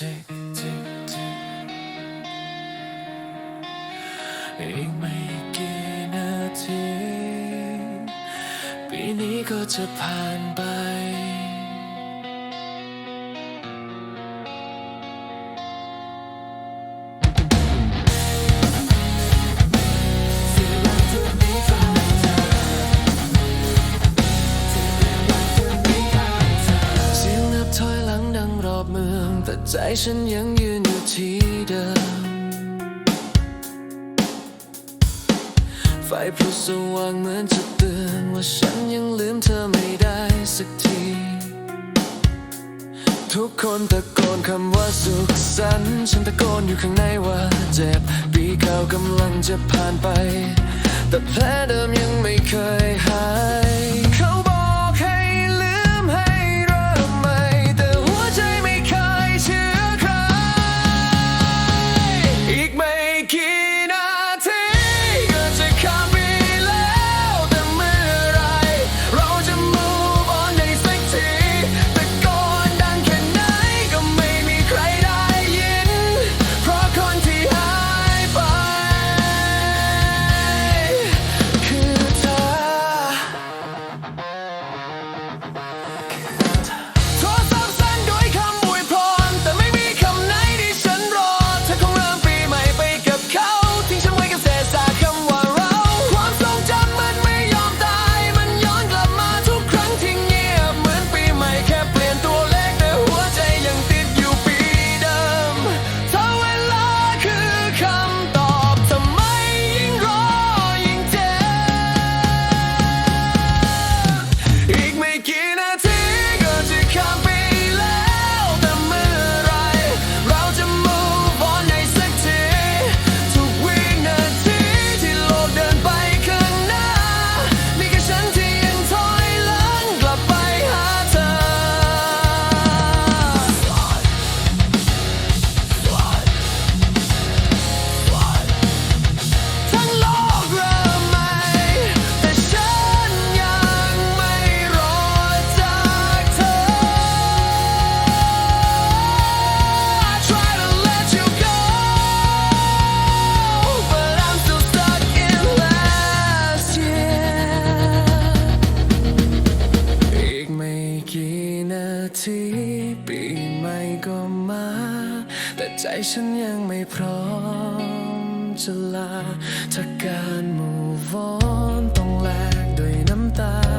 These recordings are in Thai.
tick tick tick อีกไม่กี่นาที ปีนี้ก็จะผ่านไป แต่ใจฉันยังยืนอยู่ที่เดิม ไฟพลุสว่างเหมือนจะเตือนว่าฉันยังลืมเธอไม่ได้สักที ทุกคนตะโกนคำว่าสุขสันต์ฉันตะโกนอยู่ข้างในว่าเจ็บปีเก่ากำลังจะผ่านไป แต่แพลเดิาที่ปีใหม่ก็มา แต่ใจฉันยังไม่พร้อมจะลาถ้าการ move on ต้องแลกด้วยน้ำตา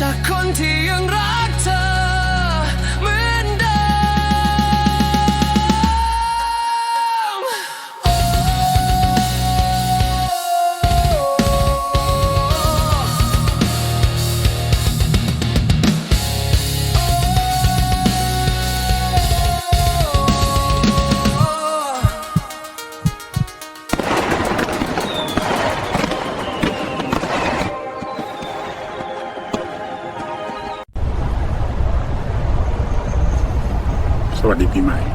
จากคนที่ยังรัก วัสดีปีใหม่